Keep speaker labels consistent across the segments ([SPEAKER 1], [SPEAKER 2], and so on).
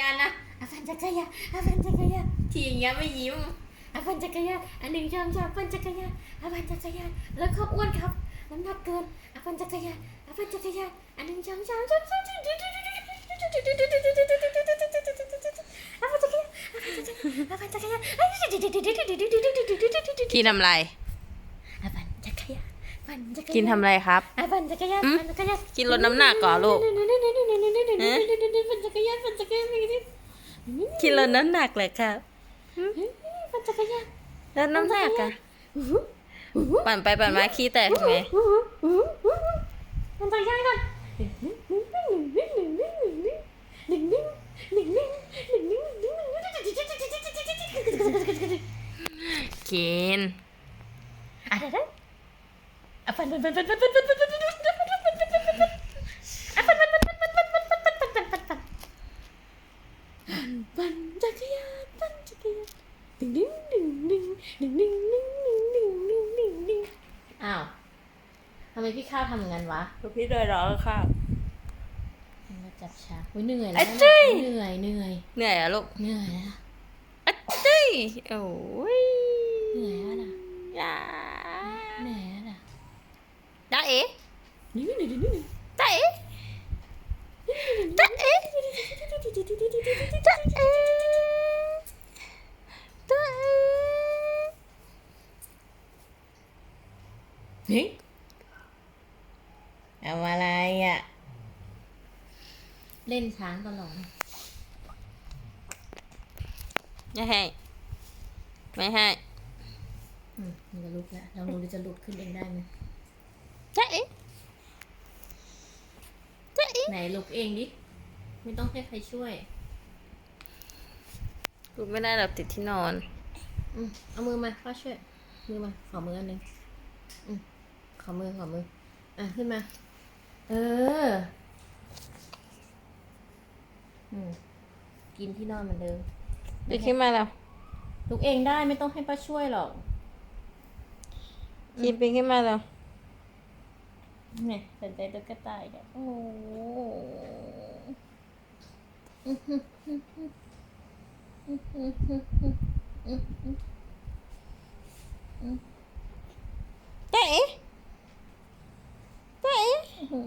[SPEAKER 1] ยานนะอาฟันจักรยานอาฟันจักรยานทีอย่างเงี้ยไม่ยิ้มอาฟันจักรยานอันหนึ่งชามชามฟันจักรยานอาฟันจักรยานแล้วก็อ้วนครับน้ำหนักเกินอาฟันจักรยานอาฟันจักรยานอันหนึ่งชามชามชามชามอาฟันจักรยานอาฟันจักรยาน
[SPEAKER 2] กินทำไร
[SPEAKER 1] อาฟันจักรยานฟันจักรยาน
[SPEAKER 2] กินทำไรครับ
[SPEAKER 1] อาฟันจักรยาน
[SPEAKER 2] อืม
[SPEAKER 1] ฟันจักรยาน
[SPEAKER 2] กินลดน้ำหนักก่อนลูก
[SPEAKER 1] ปั่นจั กิ
[SPEAKER 2] โลน้ำหนักเลยครับ
[SPEAKER 1] ปั่นจักรยานแล้
[SPEAKER 2] วน้ำหนักอะปั่นไปปั่นมาขี้แตกไง
[SPEAKER 1] ปั่นจักรยานก่อน
[SPEAKER 2] กิน
[SPEAKER 1] อะปั่นปั่นปั่นปั่นปั่นปั่น จักรยานปั่นจักรยานดึงดึงดึงดึงดึงดึงดึงดึงดึงดึงดึงดึงอ้าวทำไมพี่ข้าวทำงั้นวะ
[SPEAKER 2] พี่เดินร้องค่ะ
[SPEAKER 1] มาจับชาอุ้ยเหนื่อยแล้วเหนื่อยเหนื่อย
[SPEAKER 2] เหนื่อยอะลูก
[SPEAKER 1] เหนื่อยนะ
[SPEAKER 2] อะจี้โอ้ย
[SPEAKER 1] เหนื่อยแล้วนะ
[SPEAKER 2] ย่า
[SPEAKER 1] เหนื่อยแล้วนะ
[SPEAKER 2] จ้เอ๋
[SPEAKER 1] นี่นี่นี่นี่ นี่เอาอะไรอะ เล่นช้างตลอด
[SPEAKER 2] ไม่ให้ ไม่ให้
[SPEAKER 1] อืมมันจะลุกแล้วลองดูดิจะลุกขึ้นเองได้ไหม
[SPEAKER 2] จ้าเอ๋จ้าเอ๋
[SPEAKER 1] ไหนลุกเองดิ ไม่ต้องให้ใครช่วย
[SPEAKER 2] กูไม่ได้หรอกติดที่นอน
[SPEAKER 1] อืมเอามือมาพ่อช่วย มือมา ขอมืออันหนึ่งอืมข อมือขอมือ อะ ขึ้นมา เออ อืม กินที่นอนเหมือนเดิม
[SPEAKER 2] ดีขึ้นมาแล้ว
[SPEAKER 1] ลุกเองได้ไม่ต้องให้ป้าช่วยหรอก
[SPEAKER 2] กินปีนขึ้นมาแล้ว
[SPEAKER 1] เนี่ยสนใจตุ๊กตาอีกแล้วโอ้โห
[SPEAKER 2] จ้าเอ๋จ้าเอ๋
[SPEAKER 1] โอ้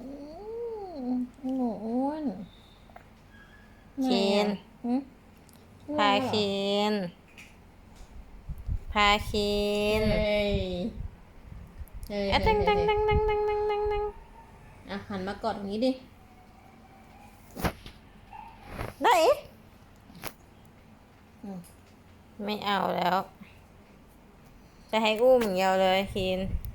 [SPEAKER 1] โหอ้วน
[SPEAKER 2] เคน
[SPEAKER 1] หืม
[SPEAKER 2] พาเคนพาเคน
[SPEAKER 1] เฮ้ยเฮ้ย
[SPEAKER 2] อะตังตัง
[SPEAKER 1] เฮ้
[SPEAKER 2] ตั
[SPEAKER 1] ย
[SPEAKER 2] งตังตังตังตังตัง
[SPEAKER 1] อะหันมากอดตรงนี้ดิ
[SPEAKER 2] ได้เอ๋
[SPEAKER 1] อืม
[SPEAKER 2] ไม่เอาแล้ว จะให้อุ้มอย่างเดียวเลยเคน
[SPEAKER 1] อ